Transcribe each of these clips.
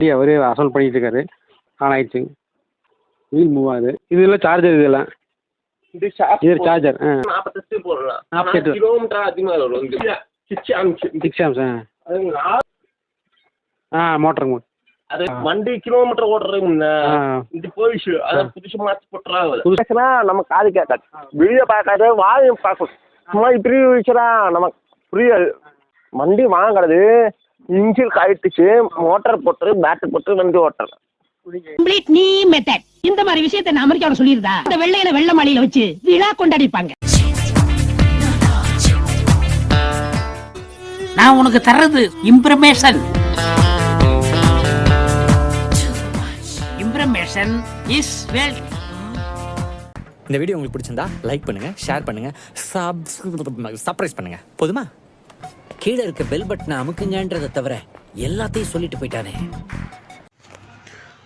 வண்டி அவரே அசல் பண்ணிட்டு இருக்காரு ஆன் ஆயிடுச்சு. வீல் மூவ் ஆகுது. இதெல்லாம் சார்ஜர் இதெல்லாம் இது சார்ஜர் ஆ. நாற்பத்தெட்டு போடலாம் நாற்பத்தெட்டு. கிலோமீட்டர் அதிகமாக வரும். சிச்சு அமிச்சு சிக்ஸ் ஆம்ஸ் ஆ. ஆ மோட்டருங்க அது வண்டி கிலோமீட்டர் ஓடுறது முன்ன இது போயிடுச்சு. அதை புதுசு மாற்றி போட்டுறா புதுசுனா நம்ம காது கேட்காது வீடியோ பார்க்காது வாயை பார்க்கும். சும்மா இப்படி வச்சுனா நமக்கு புரியாது. வண்டி வாங்குறது இன்ஜின் கழட்டுச்சு மோட்டார் போட்டு பேட்டரி போட்டு வண்டி ஓட்டுறது கம்ப்ளீட் நீ மெத்தட் இந்த மாதிரி விஷயத்தை நான் அமெரிக்காவில் சொல்லியிருந்தா இந்த வெள்ளையில வெள்ள மாளிகையில வச்சு விழா கொண்டாடிப்பாங்க. நான் உனக்கு தர்றது இம்ப்ரமேஷன் இம்ப்ரமேஷன் இஸ் வெல்த் இந்த வீடியோ உங்களுக்கு பிடிச்சிருந்தா லைக் பண்ணுங்க ஷேர் பண்ணுங்க சப்ஸ்கிரைப் பண்ணுங்க. போதுமா? கீழே இருக்க பெல் பட்டனை அமுக்குங்கன்றதை தவிர எல்லாத்தையும் சொல்லிட்டு போயிட்டானே.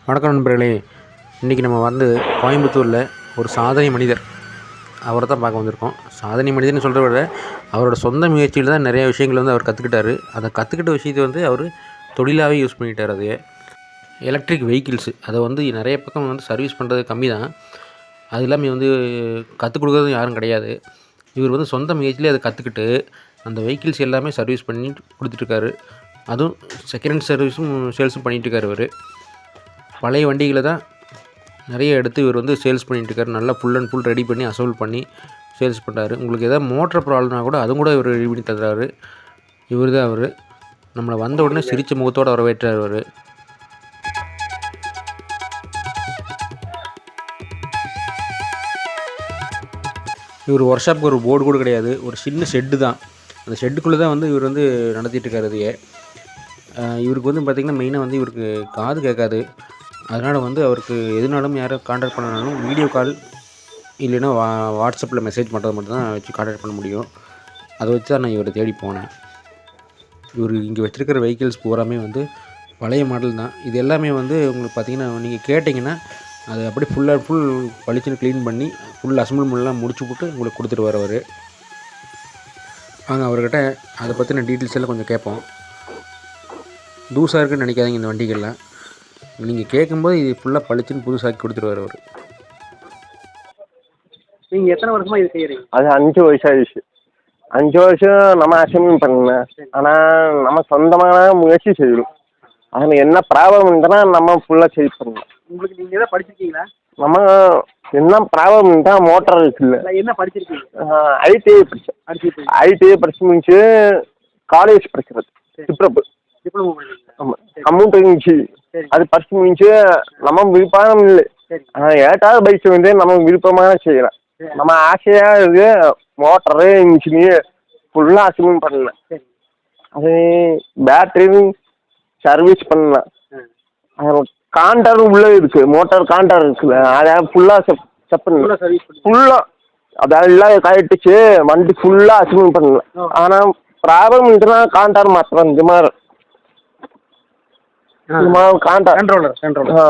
வணக்கம் நண்பர்களே. இன்றைக்கி நம்ம வந்து கோயம்புத்தூரில் ஒரு சாதனை மனிதர். அவரை தான் பார்க்க வந்திருக்கோம். சாதனை மனிதர்னு சொல்கிறத விட அவரோட சொந்த முயற்சியில் தான் நிறைய விஷயங்கள் வந்து அவர் கற்றுக்கிட்டாரு அதை கற்றுக்கிட்ட விஷயத்தை வந்து அவர் தொழிலாகவே யூஸ் பண்ணிட்டார் அதையே. எலக்ட்ரிக் வெஹிக்கிள்ஸு அதை வந்து நிறைய பக்கம் வந்து சர்வீஸ் பண்ணுறது கம்மி தான். அது இல்லாமல் வந்து கற்றுக் கொடுக்குறதும் யாரும் கிடையாது. இவர் வந்து சொந்த முயற்சியிலே அதை கற்றுக்கிட்டு அந்த வெஹிக்கிள்ஸ் எல்லாமே சர்வீஸ் பண்ணி கொடுத்துட்ருக்காரு அதுவும் செகண்ட் ஹேண்ட் சர்வீஸும் சேல்ஸும் பண்ணிகிட்ருக்காரு இவர். பழைய வண்டிகளை தான் நிறைய எடுத்து இவர் வந்து சேல்ஸ் பண்ணிகிட்டு இருக்காரு நல்லா ஃபுல் அண்ட் ஃபுல் ரெடி பண்ணி அசம்பிள் பண்ணி சேல்ஸ் பண்ணுறாரு உங்களுக்கு எதாவது மோட்டர் ப்ராப்ளம்னா கூட அதுவும் கூட இவர் ரெடி பண்ணி தர்றாரு. இவர் தான் அவர். நம்மளை வந்த உடனே சிரிச்ச முகத்தோடு வரவேற்றார் அவர் இவர் ஒர்க் ஷாப்புக்கு ஒரு போர்டு கூட கிடையாது. ஒரு சின்ன ஷெட்டு தான். அந்த ஷெட்டுக்குள்ளே தான் வந்து இவர் வந்து நடத்திட்டு இருக்காரு அதையே இவருக்கு வந்து பார்த்திங்கன்னா மெயினாக வந்து இவருக்கு காது கேட்காது. அதனால் வந்து அவருக்கு எதுனாலும் யாரை காண்டாக்ட் பண்ணனாலும் வீடியோ கால் இல்லைன்னா வா வாட்ஸ்அப்பில் மெசேஜ் பண்ணுறது மட்டும் தான் வச்சு காண்டாக்ட் பண்ண முடியும். அதை வச்சு தான் நான் இவரை தேடி போனேன். இவர் இங்கே வச்சுருக்கிற வெஹிக்கிள்ஸ் பூராமே வந்து பழைய மாடல் தான். இது எல்லாமே வந்து உங்களுக்கு பார்த்தீங்கன்னா நீங்கள் கேட்டிங்கன்னா அது அப்படியே ஃபுல் அண்ட் ஃபுல் பளிச்சுன்னு க்ளீன் பண்ணி ஃபுல் அசம்பிள்மெண்ட்லாம் முடிச்சு போட்டு உங்களுக்கு கொடுத்துட்டு வரவர். வாங்க அவர்கிட்ட அதை பற்றின டீட்டெயில்ஸ் எல்லாம் கொஞ்சம் கேட்போம். தூசாக இருக்குன்னு நினைக்காதீங்க இந்த வண்டிகள்லாம் நீங்கள் கேட்கும்போது இது ஃபுல்லாக பளிச்சுன்னு புதுசாக்கி கொடுத்துருவார் அவர். நீங்க எத்தனை வருஷமா இது செய்யறீங்க அது அஞ்சு வயசாயிடுச்சு அஞ்சு வருஷம் நம்ம அசைன்மெண்ட் பண்ணேன் ஆனால் நம்ம சொந்தமான முயற்சி செய்யணும். அதில் என்ன ப்ராப்ளம் இருந்தால் நம்ம ஃபுல்லாக செய் பண்ணணும். உங்களுக்கு நீங்க எதாவது படிச்சிருக்கீங்களா? நம்ம என்ன ப்ராப்ளம் இருந்தால் மோட்டார் இருக்குல்ல. இல்ல என்ன படிச்சிருக்கீங்க? ஐடிஐ படித்தேன் படிச்சிருக்கீங்க. ஐடிஐ படிச்சு முடிச்சு காலேஜ் படிக்கிறது. டிப்ரப்பு டிப்ளமோ ஆமாம் அமௌண்ட் இருந்துச்சு. அது படிச்சு முடிச்சு நம்ம விருப்பம் இல்லை. ஏட்டாவது பைக் வந்து நம்ம விருப்பமாக செய்யலாம். நம்ம ஆசையாக இருக்கு மோட்டரு இன்ஜினு ஃபுல்லாக அசைன்மெண்ட் பண்ணலாம். அது பேட்டரி சர்வீஸ் பண்ணலாம். காண்டர் உள்ளே இருக்கு. மோட்டார் காண்டர் இருக்குல்ல. அதை ஃபுல்லாக செப் செப் ஃபுல்லா பண்ணலாம் சர்வீஸ் பண்ணி. ஃபுல்லாக அதெல்லாம் கழட்டுச்சு வண்டி ஃபுல்லாக அசைன்மெண்ட் பண்ணலாம் ஆனால் ப்ராப்ளம் இருந்துச்சுன்னா காண்டார் மாத்திரம் இந்த மாதிரி.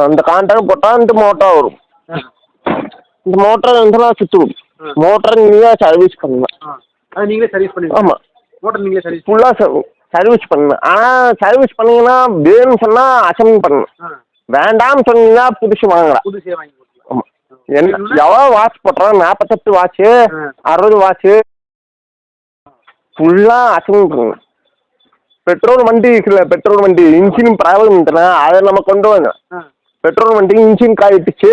இந்த காண்டாக்ட் போட்டால் இந்த மோட்டார் வரும். இந்த மோட்டார் இருந்தால் சுற்றும் மோட்டார் நீங்கள் சர்வீஸ் பண்ணலாம் அது நீங்களே சர்வீஸ் பண்ணி ஆமாம் மோட்டர் நீங்களே சர்வீஸ் ஃபுல்லாக சர்வீஸ் பண்ணணும் ஆனால் சர்வீஸ் பண்ணீங்கன்னா வேணும்னு சொன்னால் அசைன் பண்ணணும் ஆ. வேண்டாம்னு சொன்னீங்கன்னா புதுசு வாங்கலாம். புதுசே வாங்கி ஆமாம் என்ன எவ்வளோ வாட்ச் போட்டாலும் நாற்பத்தெட்டு வாட்ச்சு. அறுபது வாட்ச்சு ஃபுல்லாக பண்ணணும் பெட்ரோல் வண்டி இருக்குல்ல பெட்ரோல் வண்டி இன்ஜின் ப்ராப்ளம் இருந்துச்சுன்னா அதை நம்ம கொண்டு ஆ. பெட்ரோல் வண்டி இன்ஜின் காயிட்டுச்சு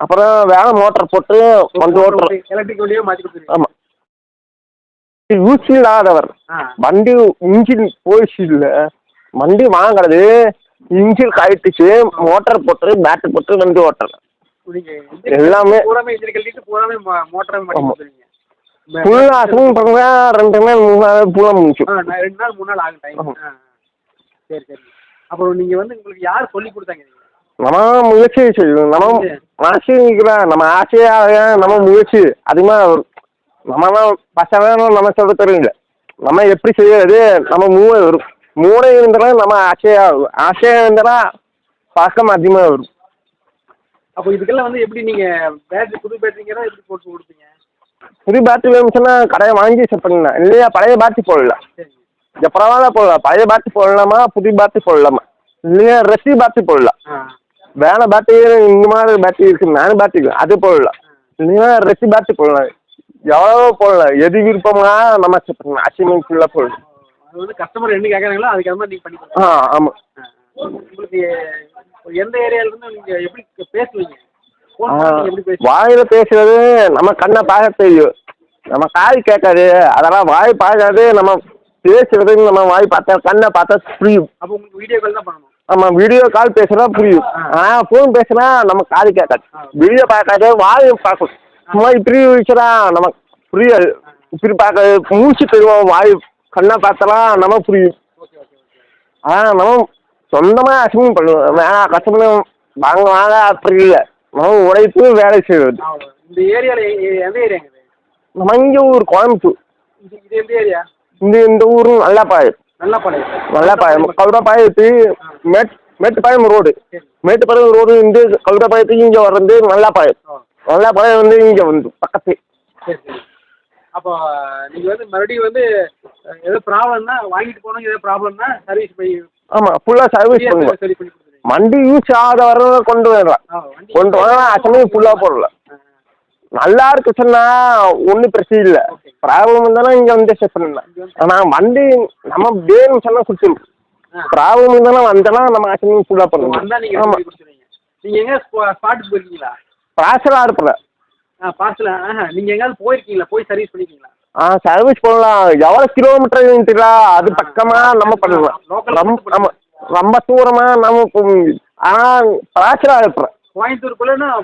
அப்புறம் வேலை மோட்டர் போட்டு வந்து ஓட்டுறோம். எலக்ட்ரிக் வண்டியே ஆமாம் யூஸ் இல்லாதவர் வண்டி இன்ஜின் போயிடுச்சு இல்லை வண்டி வாங்குறது இன்ஜின் கழட்டுச்சு மோட்டார் போட்டு பேட்டரி போட்டு வண்டி நீங்க எல்லாமே ஃபுல்லாக அசைன் பண்ணுங்க ரெண்டு நாள் மூணு நாள் ஃபுல்லாக முடிச்சு ஆ நான் ரெண்டு நாள் மூணு நாள் ஆகும் டைம் ஆ சரி சரி. அப்புறம் நீங்க வந்து உங்களுக்கு யார் சொல்லி கொடுத்தாங்க நீங்க? நம்ம முயற்சி செய்யணும் நம்ம மனசு நிற்கிறேன் நம்ம ஆசையாக நம்ம முயற்சி. அதிகமாக நம்ம தான் பசங்க நம்ம சொல்ல தெரியல. நம்ம எப்படி செய்யறது நம்ம மூளை வரும் மூளை இருந்தாலும் நம்ம வரும் ஆசையாக இருந்தாலும் பழக்கம் அதிகமாக வரும் அப்போ இதுக்கெல்லாம் வந்து எப்படி நீங்க பேட்டரி புது பேட்டரிங்கன்னா எப்படி போட்டு கொடுப்பீங்க புது பேட்டரி வேணுச்சுன்னா கடையை வாங்கி செட் பண்ணிடலாம் இல்லையா பழைய பேட்டரி போடலாம் இந்த பரவாயில்ல போடலாம் பழைய பேட்டரி போடலாமா புது பேட்டரி போடலாமா நீங்கள் ரெசி பேட்டரி போடலாம் வேற பேட்டரி இந்த மாதிரி பேட்டரி இருக்கு மேனு பேட்டரி அது போடலாம் நீங்கள் ரெசி பேட்டரி போடலாம் எவ்வளோ போடலாம் எது விருப்பமா நம்ம அசிமெண்ட் ஃபுல்லாக போடலாம் அது வந்து கஸ்டமர் என்ன கேட்குறாங்களோ அதுக்கு மாதிரி நீங்கள் பண்ணி ஆ ஆமாம் உங்களுக்கு எந்த ஏரியால இருந்து நீங்க எப்படி பேசுவீங்க? ஆ, வாயில பேசுறது நம்ம கண்ணை பார்க்க தெரியும். நம்ம காய் கேட்காது. அதெல்லாம் வாய் பார்க்காது. நம்ம பேசுறது நம்ம வாய் பார்த்தா கண்ணை பார்த்தா புரியும். அப்போ உங்களுக்கு வீடியோ கால் தான் பண்ணணும். நம்ம வீடியோ கால் பேசுனா புரியும். ஆனால் ஃபோன் பேசுனா நம்ம காது கேட்காது. வீடியோ பார்க்காது வாய் பார்க்கும். சும்மா இப்படி வச்சுனா நம்ம புரியாது. இப்படி பார்க்க மூச்சு தருவோம் வாய் கண்ணை பார்த்தலாம் நம்ம புரியும். ஆ நம்ம சொந்தமாக அசிங்கம் பண்ணுவோம் வேணாம் கஷ்டப்பட வாங்க வாங்க அப்படி இல்லை. நம்ம உழைப்பு வேலை செய்வது. இந்த ஏரியால எந்த ஏரியாங்க நம்ம இங்கே ஊர் கோயம்புத்தூர். இது எந்த ஏரியா? இந்த இந்த ஊர் நல்லாப்பாயம் நல்லா பாளையம் நல்லாப்பாயம் கவுடப்பாயத்து மேட் மேட்டுப்பாளையம் ரோடு. மேட்டுப்பாளையம் ரோடு இந்த கவுடப்பாயத்துக்கு இங்கே வர்றது நல்லாப்பாயம் ஓ நல்லாப்பாளையம் வந்து இங்கே வந்து பக்கத்து. அப்போ நீங்க வந்து மறுபடியும் வந்து ஏதோ ப்ராப்ளம்னா வாங்கிட்டு போனோம் ஏதோ ப்ராப்ளம்னா சர்வீஸ் போய் ஆமாம் ஃபுல்லாக சர்வீஸ் பண்ணுவோம் சரி பண்ணி வண்டி யூஸ் ஆகாத வர கொண்டு வரலாம் ஆ வண்டி கொண்டு வரலாம் அசமே ஃபுல்லாக போடலாம் ஆ, நல்லா இருக்கு சொன்னா ஒன்றும் பிரச்சனை இல்லை. ப்ராப்ளம் இருந்தாலும் இங்கே வந்து செக் பண்ணலாம் ஆனால் வண்டி நம்ம வேணும் சொன்னால் கொடுத்துருவோம் ப்ராப்ளம் இருந்தாலும் வந்தனா நம்ம அசமே ஃபுல்லாக வந்தா நீங்க பண்ணலாம் ஆமாம் பண்ணி கொடுத்துருவீங்க. நீங்க எங்க ஸ்பாட்டுக்கு போயிருக்கீங்களா? ப்ராசலாக இருப்பேன் ஆ பார்சல் ஆஹா. நீங்க எங்கேயாவது போயிருக்கீங்களா? போய் சர்வீஸ் பண்ணிருக்கீங்களா? ஆ சர்வீஸ் பண்ணலாம் எவ்வளோ கிலோமீட்டர் தெரியல அது பக்கமாக நம்ம பண்ணலாம். ரொம்ப ஆமாம் ரொம்ப தூரமாக நம்ம ஆனால்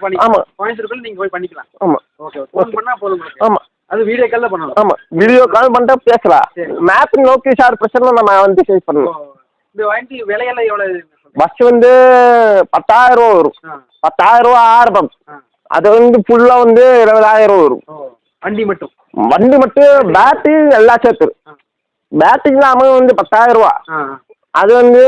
பண்ணி. கோயம்புத்தூருக்குள்ள போய் பண்ணிக்கலாம். ஆமாம் ஓகே ஃபோன் பண்ணா போதும் உங்களுக்கு. ஆமாம் அது வீடியோ கால்ல பண்ணணும் ஆமாம் வீடியோ கால் பண்ணிட்டா பேசலாம். சரி. மேப் நோக்கி சார் பிரச்சனை நம்ம வந்து ஓ, பண்ணலாம். இந்த வண்டி விலையெல்லாம் எவ்வளவு பஸ் வந்து பத்தாயிரம் ரூபா வரும். பத்தாயிரம் ரூபா ஆரம்பம். அது வந்து ஃபுல்லாக வந்து இருபதாயிரம் ரூபா வரும். வண்டி மட்டும். வண்டி மட்டும் பேட்டரி எல்லாம் சேர்த்து. ஆ. பேட்டரி இல்லாமல் வந்து பத்தாயிரம் ரூபா. அது வந்து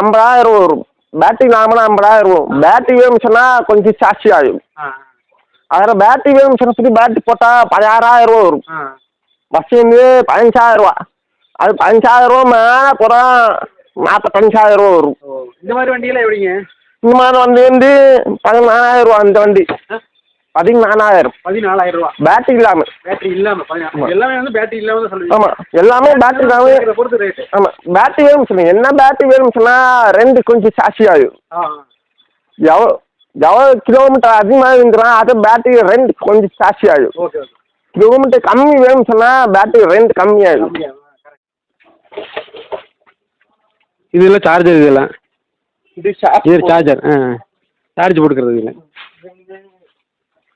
ஐம்பதாயிரம் ரூபா வரும். பேட்டரி இல்லாமல் ஐம்பதாயிரம் ரூபா பேட்டரி வேணும்னு சொன்னால் கொஞ்சம் ஜாஸ்தி ஆகும் அதில் பேட்டரி வேணும்னு சொன்ன சொல்லி பேட்டரி போட்டால் பதினாறாயிரம் ரூபா வரும். பஸ் வந்து பதினஞ்சாயிரம் ரூபா. அது பதினஞ்சாயிரம் ரூபா மேலே போகிறா நாற்பத்தஞ்சாயிரம் ரூபா வரும். இந்த மாதிரி வண்டியெல்லாம் எப்படிங்க? இந்த மாதிரி வண்டி வந்து பதினாலாயிரம் ரூபா அந்த வண்டி? பதினாலாயிரம். பதினாலாயிரம் ரூபா. பேட்டரி இல்லாமல் பேட்டரி எல்லாமே வந்து பேட்டரி இல்லாம தான் சொல்லுவீங்க. ஆமாம் எல்லாமே பேட்டரி இல்லாமல் இதை பொறுத்து ரேட்டு ஆமாம் பேட்டரி வேணும்னு சொல்லுங்க. என்ன பேட்டரி வேணும்னு சொன்னால் ரெண்டு கொஞ்சம் ஜாஸ்தி ஆகும் ஆ. எவ்வளோ எவ்வளோ கிலோமீட்டர் அதிகமாக இருந்துனா அது பேட்டரி ரெண்டு கொஞ்சம் ஜாஸ்தி ஆகும் ஓகே ஓகே. கிலோமீட்டர் கம்மி வேணும்னு சொன்னால் பேட்டரி ரெண்டு கம்மி ஆகும் கம்மியா கரெக்ட் இதெல்லாம் சார்ஜர் இதெல்லாம் இது இது சார்ஜர் ஆ சார்ஜ் போட்டுக்கிறது இல்லை இது வந்து பேட்டரி ஓ,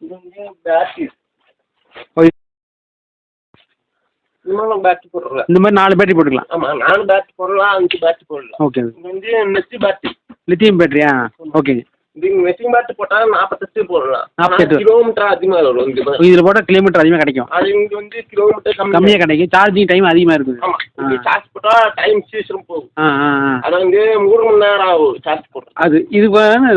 இன்னும் பேட்டரி போடலாம் இந்த மாதிரி நாலு பேட்டரி போட்டுக்கலாம். ஆமா நாலு பேட்டரி போடலாம் அஞ்சு பேட்டரி போடலாம். ஓகே. இது வந்து நெத்தி பேட்டரி லித்தியம் பேட்டரியா ஓகே. இது மெஷின் பேட்டரி போட்டா நாற்பத்தெட்டு போடலாம். நாற்பத்தெட்டு. கிலோமீட்டர் அதிகமாக வரும் இந்த. இதில் போட்டால் கிலோமீட்டர் அதிகமாக கிடைக்கும். அது இங்க வந்து கிலோமீட்டர் கம்மி கம்மியாக கிடைக்கும். சார்ஜிங் டைம் அதிகமாக இருக்குது. ஆமா. ஆ. இது சார்ஜ் போட்டா டைம் சீக்கிரம் போகும். ஆ ஆ அது வந்து மூணு மணி நேரம் ஆகும் சார்ஜ் போடுறது அது இது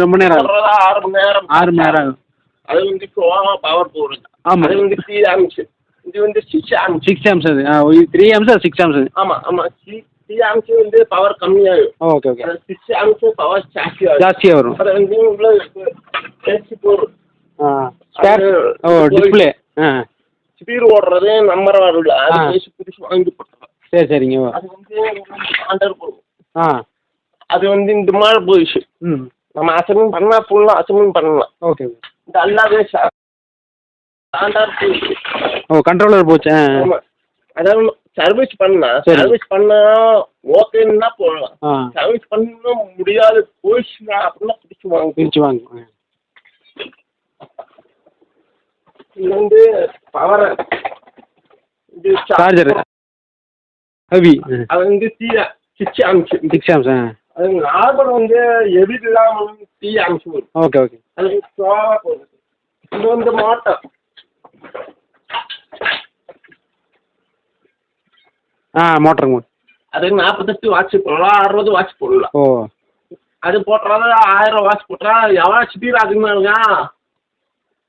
ரொம்ப நேரம் ஆறு மணி நேரம். ஆறு மணி நேரம் ஆகும். அது வந்து ஸ்லோவா பவர் போடுறது ஆமா. அது வந்து த்ரீ ஆம்ஸ் இது வந்து சிக்ஸ் ஆம்ஸ் சிக்ஸ் ஆம்ஸ் அது. ஆ இது த்ரீ ஆம்ஸ் அது சிக்ஸ் ஆம்ஸ் ஆமா ஆமா. த்ரீ ஆம்ஸ் வந்து பவர் கம்மியாகும் ஓகே ஓகே அது சிக்ஸ் ஆம்ஸ் பவர் ஜாஸ்தி ஆகும் ஜாஸ்தியாக வரும். அது வந்து உள்ள பேசி போடுறது ஆ ஓ டிஸ்பிளே ஆ. ஸ்பீடு ஓடுறது நம்பர் வரல அது. பேசி புதுசு வாங்கி போட்டுருவோம் சரி சரிங்க. அது வந்து ஆண்டர் போகும் ஆ. அது வந்து இந்த மாதிரி போயிடுச்சு. ம். நம்ம அசைன்மெண்ட் பண்ணா ஃபுல்லாக அசைன்மெண்ட் பண்ணலாம். ஓகே இந்த அல்லாவே ஆண்டார் போயிடுச்சு ஓ கண்ட்ரோலர் போச்சு ஆ. ஆமா. அதாவது சர்வீஸ் பண்ணா சரி. சர்வீஸ் பண்ணா ஓகேன்னா போடலாம். ஆ. சர்வீஸ் பண்ண முடியாது போயிடுச்சுன்னா அப்படின்னா பிடிச்சி வாங்க. பிரித்து வாங்க. இது வந்து பவர் இது சார்ஜர் ஹெவி அது வந்து தீயா சிச்சு அமிச்சு சிக்ஸ் ஆம்ஸ் அது நார்மல் வந்து எவி இல்லாம தீ அமிச்சு வரும் ஓகே ஓகே அது ஸ்லோவாக போகுது இது வந்து மாட்டம் ஆ மோட்டருங்க அது நாற்பத்தெட்டு வாட்ச் போடலாம் அறுபது வாட்ச் போடலாம். ஓ. அது போட்டுறாத ஆயிரம் வாட்ச் போட்டா எவ்வளோ ஸ்பீடு அதிகமாக இருக்கா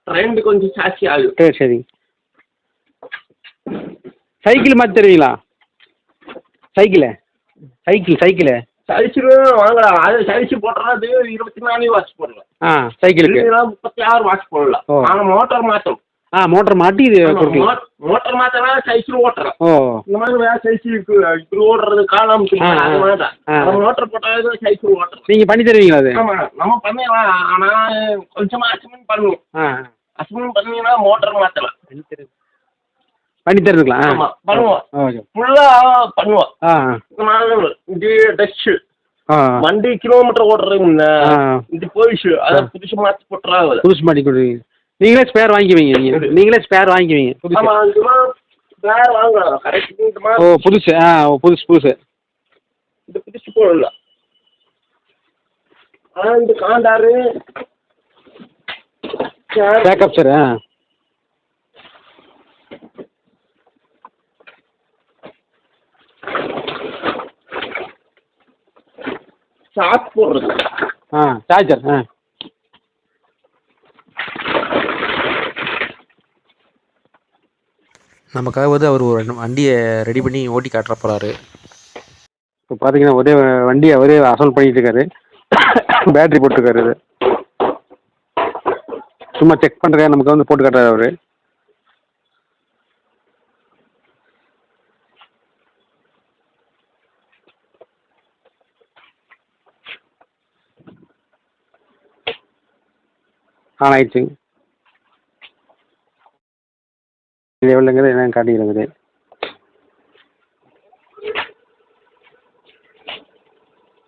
ட்ரெண்ட் கொஞ்சம் ஜாஸ்தி ஆகும் சரி சரிங்க சைக்கிள் மாற்றி தருவீங்களா சைக்கிளு? Cycle cycle? சைஸு வாங்கலாம் அது சைஸு போட்டுறது இருபத்தி நாலு வாட்ச் போடலாம். ஆ சைக்கிளுக்கு. முப்பத்தி ஆறு வாட்ச் போடலாம். ஆனால் மோட்டார் மாற்றும் ஆ மோட்டர் மாட்டி இது கொடுக்கலாம் மோட்டார் மாத்தலாம் சைஸில் ஓட்டுறோம் ஓ. இந்த மாதிரி வேற சைஸ் இருக்கு. இப்படி ஓடுறது காலம். அது மாதிரி தான். மோட்டர் போட்டாலும் சைக்கிள் ஓட்டுறோம் நீங்கள் பண்ணி தருவீங்களா அது? நம்ம பண்ணிடலாம் ஆனா கொஞ்சமா அசமெண்ட் பண்ணுவோம். ஆ அசமெண்ட் பண்ணீங்கன்னா மோட்டர் மாத்தலாம். பண்ணி தருவீங்களா ஆமா பண்ணுவோம். ஓகே. ஃபுல்லா பண்ணுவோம். ஆ. மாதிரி இது டச் ஆ. வண்டி கிலோமீட்டர் ஓடுறது முன்ன ஆ. இது போயிடுச்சு. அதை புதுசு மாத்தி போட்டுறாங்க புதுசு மாட்டி கொடுவீங்க நீங்களே ஸ்பேர் வாங்கிக்குவீங்க நீங்கள் நீங்களே ஸ்பேர் வாங்கிக்குவீங்க. வேற வாங்கலாம் கரெக்ட் ஓ புதுசு. ஆ ஓ புதுசு புதுசு. இது புதுசு போடலாம் ஆனா இந்த காண்டாரு. பேக்கப் சார் ஆ. சாக் போடுறது. ஆ சார்ஜர் ஆ. நமக்காக வந்து அவர் ஒரு வண்டியை ரெடி பண்ணி ஓட்டி காட்டுற போகிறாரு இப்போ பார்த்தீங்கன்னா ஒரே வண்டியை அவரே அசல் பண்ணிட்டு இருக்காரு பேட்டரி போட்டிருக்காரு இது. சும்மா செக் பண்ணுறேன் நமக்கு வந்து போட்டு காட்டுறாரு அவரு. ஆன் ஆயிடுச்சுங்க இது எவ்வளோங்கிறது என்னன்னு காட்டிக்கிறேங்குது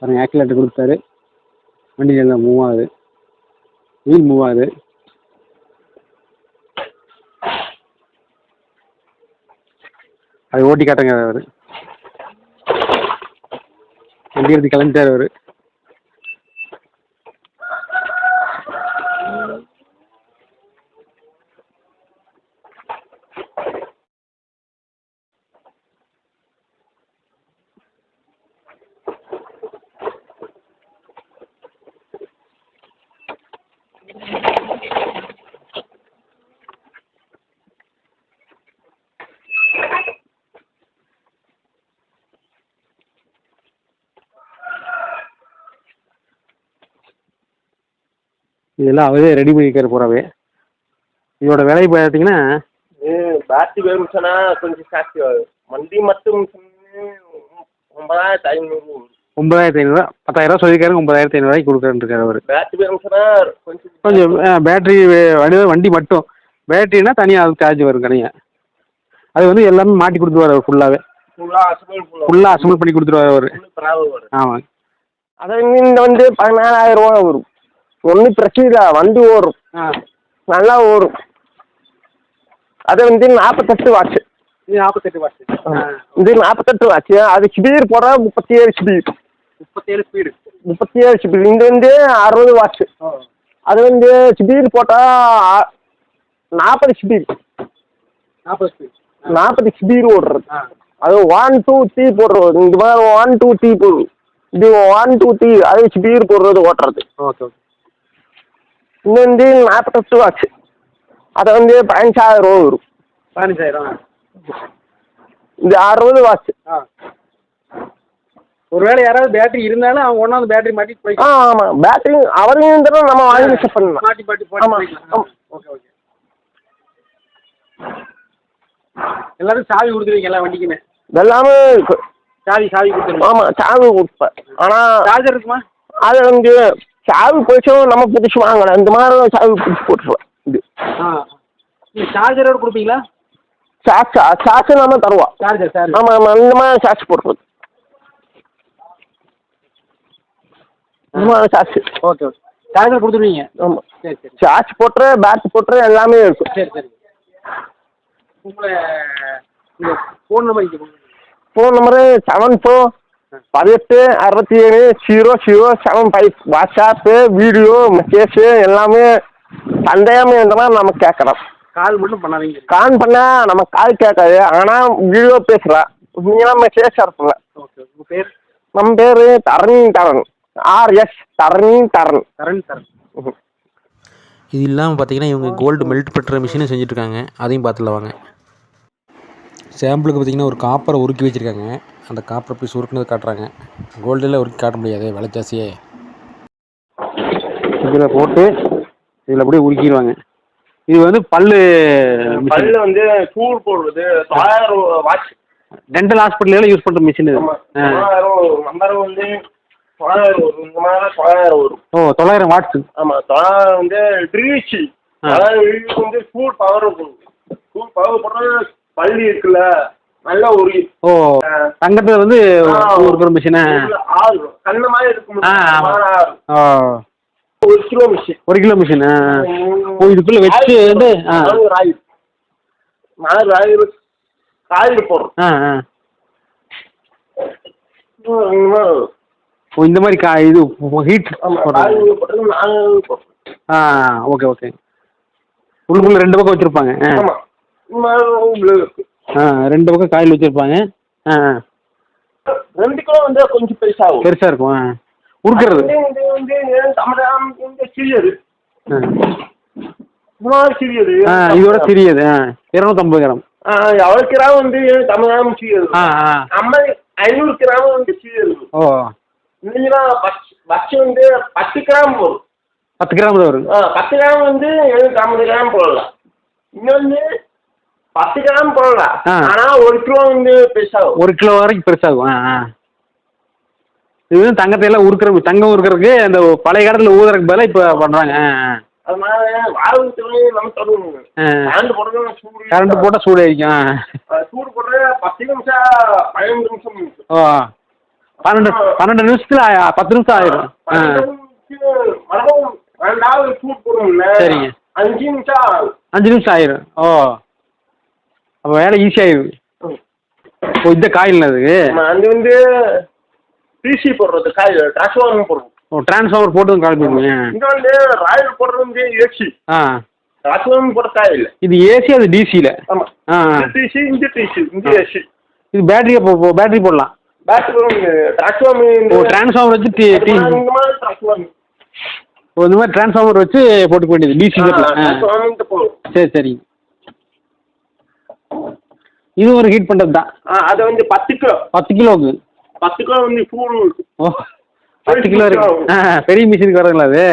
பாருங்க ஆக்சிலேட்டர் கொடுத்தாரு. வண்டி நல்லா மூவ் ஆகுது. வீல் மூவ் ஆகுது. அது ஓட்டி காட்டுங்க அவர். வண்டி எடுத்து கிளம்பிட்டார் அவர். இதெல்லாம் அவரே ரெடி பண்ணிக்கிற பூராவே. இதோட விலை பார்த்தீங்கன்னா பேட்டரி வேணுச்சுன்னா கொஞ்சம் ஜாஸ்தி ஆகும் வண்டி மட்டும் ஒன்பதாயிரத்து ஐநூறு. ஒன்பதாயிரத்தி ஐநூறுரூவா பத்தாயிரரூவா சொல்லியிருக்காரு ஒன்பதாயிரத்தி ஐநூறுரூவாய்க்கு கொடுக்குறேன்ருக்காரு அவர். பேட்டரி வேணுச்சுன்னா கொஞ்சம் கொஞ்சம் பேட்டரி வண்டி வண்டி மட்டும். பேட்டரினா தனியாக அது சார்ஜ் வரும் தனியாக அது வந்து எல்லாமே மாட்டி கொடுத்துருவார் அவர் ஃபுல்லாகவே ஃபுல்லாக அசம்பிள் பண்ணி கொடுத்துருவார் அவர். ஆமாங்க. அது இந்த வந்து பதினாலாயிரம் ரூபா வரும். ஒன்றும் பிரச்சனை இல்லை வண்டி ஓடும். நல்லா ஓடும். அது வந்து நாற்பத்தெட்டு வாட்ச் நாற்பத்தெட்டு வாட்ஸ் இது நாற்பத்தெட்டு வாட்ச் அது ஸ்பீடு போட முப்பத்தி ஏழு ஸ்பீடு முப்பத்தேழு ஸ்பீடு முப்பத்தி ஏழு ஸ்பீடு இது வந்து அறுபது வாட்ச் அது வந்து ஸ்பீடு போட்டால் நாற்பது ஸ்பீடு நாற்பது ஸ்பீடு நாற்பது ஸ்பீடு ஓடுறது. அது ஒன் டூ த்ரீ போடுறது. இந்த மாதிரி ஒன் டூ த்ரீ போடுது இது ஒன் டூ த்ரீ அது ஸ்பீடு போடுறது ஓட்டுறது. Okay okay. நாற்பத்தெட்டு வாட்ச் அது வந்து பதினஞ்சாயிரம் ரூபா வரும் பதினஞ்சாயிரம் இது அறுபது வாட்ச் ஆ ஒருவேளை யாராவது பேட்டரி இருந்தாலும் அவங்க ஒன்றாந்து பேட்டரி மாட்டி போய் ஆ ஆமாம் பேட்டரி அவரையும் தர நம்ம வாங்கி செட் பண்ணலாம் மாட்டி மாட்டி போட்டு ஆமா, போய்க்கலாம். ஆமா. ஓகே ஓகே எல்லாரும் சாவி கொடுத்துருவீங்க எல்லா வண்டிக்குமே எல்லாமே இருக்கு சாவி சாவி கொடுத்துருவீங்க ஆமாம் சாவி கொடுப்பேன் ஆனால் சார்ஜர் இருக்குமா அது வந்து சாவி போச்சும் நம்ம புதுசு வாங்கலாம் இந்த மாதிரி சாவி புதுசு போட்டுருவேன். இது. ஆ. சார்ஜரோடு கொடுப்பீங்களா? சார்ஜ் சார்ஜ் நம்ம தருவோம் சார்ஜர் சார் ஆமாம் ஆமாம் இந்த மாதிரி சார்ஜ் போட்டுருது இந்த மாதிரி சார்ஜ் ஓகே ஓகே. சார்ஜர் கொடுத்துருவீங்க? ஆமாம் சரி சரி. சார்ஜ் போட்டுரு பேட்டரி போட்டுரு எல்லாமே இருக்கும். சரி சரி. உங்களை phone number phone number seven four பதினெட்டு அறுபத்தி ஏழு zero zero seven five WhatsApp video message எல்லாமே சந்தேகம் இருந்தனா நம்ம கேட்குறோம் கால் மட்டும் பண்ணாதீங்க. கால் பண்ணால் நம்ம கால் கேட்காது. ஆனால் வீடியோ பேசுகிறேன் நீங்களாம் மெசேஜ் ஓகே உங்கள் பேர்? நம்ம பேர் தரணி தரன் ஆர்எஸ் தரணி தரன் கரண் தரன் இது இல்லாமல் பார்த்தீங்கன்னா இவங்க கோல்டு மெல்ட் பண்ணுற மிஷினும் செஞ்சுட்ருக்காங்க அதையும் பார்த்துல வாங்க. சாம்பிளுக்கு பார்த்தீங்கன்னா ஒரு காப்பரை உருக்கி வச்சுருக்காங்க. அந்த காப்பர் பீஸ் உருக்குனது காட்டுறாங்க. கோல்டில் உருக்கி காட்ட முடியாது விலை ஜாஸ்தியே. இதில் போட்டு இதில் அப்படியே உருக்கிடுவாங்க இது வந்து பல்லு பல்லு வந்து சூடு போடுறது தொள்ளாயிரம் வாட்ச் டென்டல் ஹாஸ்பிட்டலில் யூஸ் பண்ணுற மிஷின் இது. நம்பர் வந்து தொள்ளாயிரம் வரும் இந்த மாதிரி தொள்ளாயிரம் வரும். ஓ தொள்ளாயிரம் வாட்ஸ் ஆமா தொள்ளாயிரம் வந்து ட்ரீச் இழுக்கு வந்து சூட் பவர் இருக்கும் சூட் பவர் போடுறது பள்ளி இருக்குல்ல. நல்ல ஒரு ஓ தங்கத்தில் வந்து உருக்குற மிஷினை ஆறு கண்ண மாதிரி இருக்கும். ஆ, ஒரு கிலோ மிஷின் ஒரு கிலோ மிஷின் ஓ இதுக்குள்ளே வச்சு வந்து ராயில் நாலு ராயில் காயில் போடுறோம். ஆ ஆ. ஓ இந்த மாதிரி கா இது ஹீட் ஆ ஓகே ஓகே. உள்ளுக்குள்ள ரெண்டு பக்கம் வச்சுருப்பாங்க. ஆமா. ஆ ரெண்டு பக்கம் காயில் வச்சுருப்பாங்க. ஆ ஆ. ரெண்டு கிலோ வந்து கொஞ்சம் பெருசாகும் பெருசாக இருக்கும் ஆ. உருக்குறது இது வந்து தமிழகம் இந்த சிறியது. ஆ. சிறியது. ஆ இதோட சிறியது ஆ. இரநூத்தம்பது கிராம். ஆ, எவ்வளவு கிராம் வந்து தமிழகம் சிறியது. ஆ ஆ. நம்ம ஐநூறு கிராம் வந்து சிறியது. ஓ. இல்லைங்களா பட்ஸ் பட்ஸ் வந்து பத்து கிராம் வரும். பத்து கிராம் வரும். ஆ, பத்து கிராம் வந்து ஐம்பது கிராம் போடலாம். இன்னொன்று பத்து கிராம் போடலாம். ஆ. ஆனா ஒரு கிலோ வந்து பெருசாகும். ஒரு கிலோ வரைக்கும் பெருசாகும். ஆ ஆ. இது தங்கத்தை எல்லாம் தங்கம் உருக்குறதுக்கு அந்த பழைய காலத்தில் ஊதுறதுக்கு பதிலாக இப்போ பண்ணுறாங்க ஆ ஆ. கரண்ட் போடுறது சூடு போட்டால் சூடு போடுறது பத்து நிமிஷம் பதினஞ்சு நிமிஷம். ஓ. பன்னெண்டு பன்னெண்டு நிமிஷத்தில் பத்து நிமிஷம் ஆயிரும். மறுபடியும் ரெண்டாவது சூடு போடுவோம்ல. சரிங்க. அஞ்சு நிமிஷம். அஞ்சு நிமிஷம் ஆயிரும். ஓ. அப்போ வேலை ஈஸியாகிடும் ஓ இந்த காயில் அதுக்கு நம்ம அது வந்து பிசி போடுறது காய் டிரான்ஸ்ஃபார்மர் போடுறோம் ஓ டிரான்ஸ்ஃபார்மர் போட்டு கால் பண்ணுங்க இங்க வந்து ராயல் போடுறது வந்து ஏசி ஆ. டிரான்ஸ்ஃபார்மர் போட காய் இல்லை. இது ஏசி அது டிசியில் ஆமா. ஆ ஆ. டிசி இந்த டிசி இந்த ஏசி இது பேட்டரி அப்போ பேட்டரி போடலாம். பேட்டரி டிரான்ஸ்ஃபார்மர் ஓ டிரான்ஸ்ஃபார்மர் வச்சு டி டி இந்த மாதிரி டிரான்ஸ்ஃபார்மர் ஓ இந்த மாதிரி டிரான்ஸ்ஃபார்மர் வச்சு போட்டுக்க வேண்டியது டிசி ஆ டிரான்ஸ்ஃபார்மர் சரி சரிங்க இது ஒரு ஹீட் பண்ணுறது தான். அது வந்து பத்து கிலோ. பத்து கிலோவுக்கு. பத்து கிலோ வந்து சூடு ஓ பத்து கிலோ இருக்கு. ஆ பெரிய மிஷினுக்கு வருதுங்களா அது?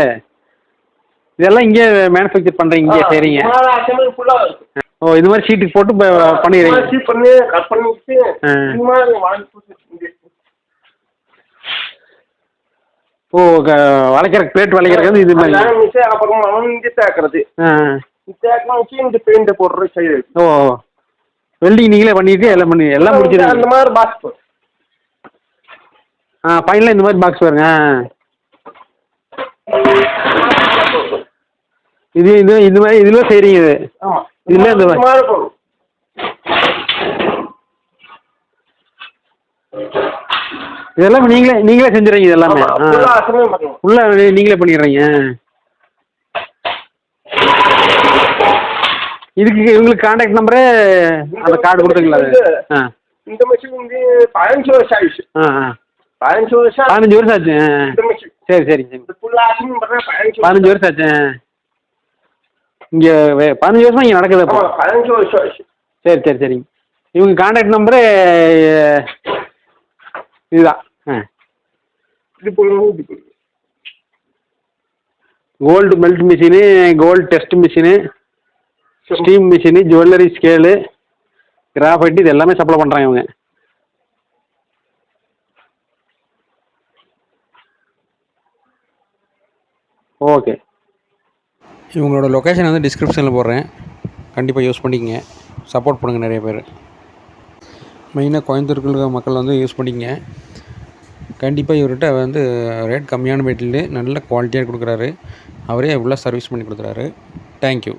இதெல்லாம் இங்கே மேனுஃபேக்சர் பண்ணுறீங்க இங்கே சரிங்க ஓ இது மாதிரி ஷீட்டுக்கு போட்டு பண்ணிடுறீங்க. சீப் பண்ணி கட் ஆ. இந்த மாதிரி வாங்கி ஓ வளைக்கிற பிளேட் வளைக்கிறது வந்து இது மாதிரி. அப்புறம் அவன் இங்கே தேக்கிறது ஆ. தேக்கலாம் வச்சு இந்த பெயிண்ட் போடுற சைடு ஓ. வெல்டிங் நீங்களே பண்ணிட்டு எல்லாம் பண்ணி எல்லாம் அந்த முடிச்சிருக்கீங்க மாதிரி பாக்ஸ் ஆ ஃபைனலாக இந்த மாதிரி பாக்ஸ் பாருங்க. ஆ. இது இது இந்த மாதிரி இதில் செய்கிறீங்க இது. இதுல இந்த மாதிரி. இதெல்லாம் நீங்களே நீங்களே செஞ்சுறீங்க இது எல்லாமே. ஆமா ஆ. ஃபுல்லாக அசமே பண்ணணும் ஃபுல்லாக நீங்களே பண்ணிடுறீங்க. இதுக்கு இவங்களுக்கு காண்டாக்ட் நம்பரு அந்த கார்டு கொடுத்துங்களா ஆ. இந்த மிஷின் வந்து பதினஞ்சு வருஷம் ஆயிடுச்சு. ஆ ஆ. பதினஞ்சு வருஷம் பதினஞ்சு வருஷம் ஆச்சு. இந்த மிஷின் சரி சரி பதினஞ்சு வருஷம் ஆச்சு இங்கே பதினஞ்சு வருஷமா இங்கே நடக்குது அப்போ? பதினஞ்சு வருஷம் ஆயிடுச்சு சரி சரி சரிங்க இவங்க காண்டாக்ட் நம்பரு இதுதான் ஆ. இது gold melt machine gold test machine steam machine jewellery scale graphite இது எல்லாமே சப்ளை பண்ணுறாங்க இவங்க. ஓகே இவங்களோட லொக்கேஷன் வந்து டிஸ்கிரிப்ஷனில் போடுறேன். கண்டிப்பாக யூஸ் பண்ணிக்கங்க. சப்போர்ட் பண்ணுங்கள் நிறைய பேர். மெயினாக கோயம்புத்தூருக்குள்ள இருக்கிற மக்கள் வந்து யூஸ் பண்ணிக்கங்க. கண்டிப்பாக இவர்கிட்ட வந்து ரேட் கம்மியான மெட்டீரியல் நல்ல குவாலிட்டியாக கொடுக்குறாரு. அவரே இவ்வளோ சர்வீஸ் பண்ணி கொடுக்குறாரு தேங்க்யூ